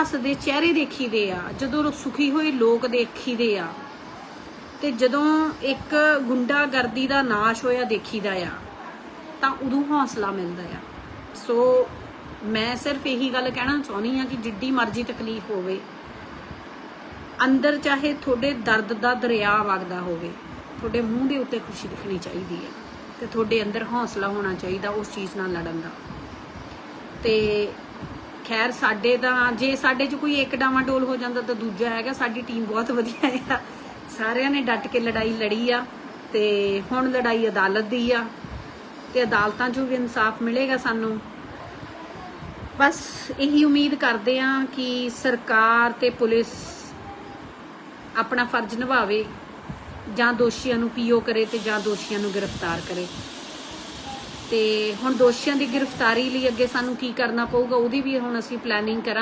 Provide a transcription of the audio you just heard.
ਹੱਸਦੇ ਚਿਹਰੇ ਦੇਖੀਦੇ ਆ, ਜਦੋਂ ਸੁਖੀ ਹੋਏ ਲੋਕ ਦੇਖੀਦੇ ਆ, ਤੇ ਜਦੋਂ ਇੱਕ ਗੁੰਡਾਗਰਦੀ ਦਾ ਨਾਸ਼ ਹੋਇਆ ਦੇਖੀਦਾ ਆ, ਤਾਂ ਉਦੋਂ ਹੌਸਲਾ ਮਿਲਦਾ ਆ। ਸੋ ਮੈਂ ਸਿਰਫ ਇਹੀ ਗੱਲ ਕਹਿਣਾ ਚਾਹੁੰਦੀ ਆ ਕਿ ਜਿੱਡੀ ਮਰਜ਼ੀ ਤਕਲੀਫ ਹੋਵੇ, ਅੰਦਰ ਚਾਹੇ ਤੁਹਾਡੇ ਦਰਦ ਦਾ ਦਰਿਆ ਵਗਦਾ ਹੋਵੇ, ਤੁਹਾਡੇ ਮੂੰਹ ਦੇ ਉੱਤੇ ਖੁਸ਼ੀ ਦਿਖਣੀ ਚਾਹੀਦੀ ਹੈ ਤੇ ਤੁਹਾਡੇ ਅੰਦਰ ਹੌਸਲਾ ਹੋਣਾ ਚਾਹੀਦਾ ਉਸ ਚੀਜ਼ ਨਾਲ ਲੜਨ ਦਾ। ਤੇ ਖੈਰ, ਸਾਡੇ ਦਾ ਜੇ ਸਾਡੇ 'ਚ ਕੋਈ ਇੱਕ ਡਾਵਾਡੋਲ ਹੋ ਜਾਂਦਾ ਤਾਂ ਦੂਜਾ ਹੈਗਾ, ਸਾਡੀ ਟੀਮ ਬਹੁਤ ਵਧੀਆ ਆ ਸਾਰਿਆਂ ਨੇ ਡਟ ਕੇ ਲੜਾਈ ਲੜੀ ਆ ਤੇ ਹੁਣ ਲੜਾਈ ਅਦਾਲਤ ਦੀ ਆ ਤੇ ਅਦਾਲਤਾਂ 'ਚੋਂ ਵੀ ਇਨਸਾਫ ਮਿਲੇਗਾ ਸਾਨੂੰ। ਬਸ ਇਹੀ ਉਮੀਦ ਕਰਦੇ ਆ ਕਿ ਸਰਕਾਰ ਤੇ ਪੁਲਿਸ ਆਪਣਾ ਫਰਜ਼ ਨਿਭਾਵੇ, ਜਾਂ ਦੋਸ਼ੀਆਂ ਨੂੰ ਪੀਓ ਕਰੇ ਤੇ ਜਾਂ ਦੋਸ਼ੀਆਂ ਨੂੰ ਗ੍ਰਿਫਤਾਰ ਕਰੇ। ਤੇ ਹੁਣ ਦੋਸ਼ੀਆਂ ਦੀ ਗ੍ਰਿਫਤਾਰੀ ਲਈ ਅੱਗੇ ਸਾਨੂੰ ਕੀ ਕਰਨਾ ਪਊਗਾ, ਉਹਦੀ ਵੀ ਹੁਣ ਅਸੀਂ ਪਲੈਨਿੰਗ ਕਰਾਂਗੇ।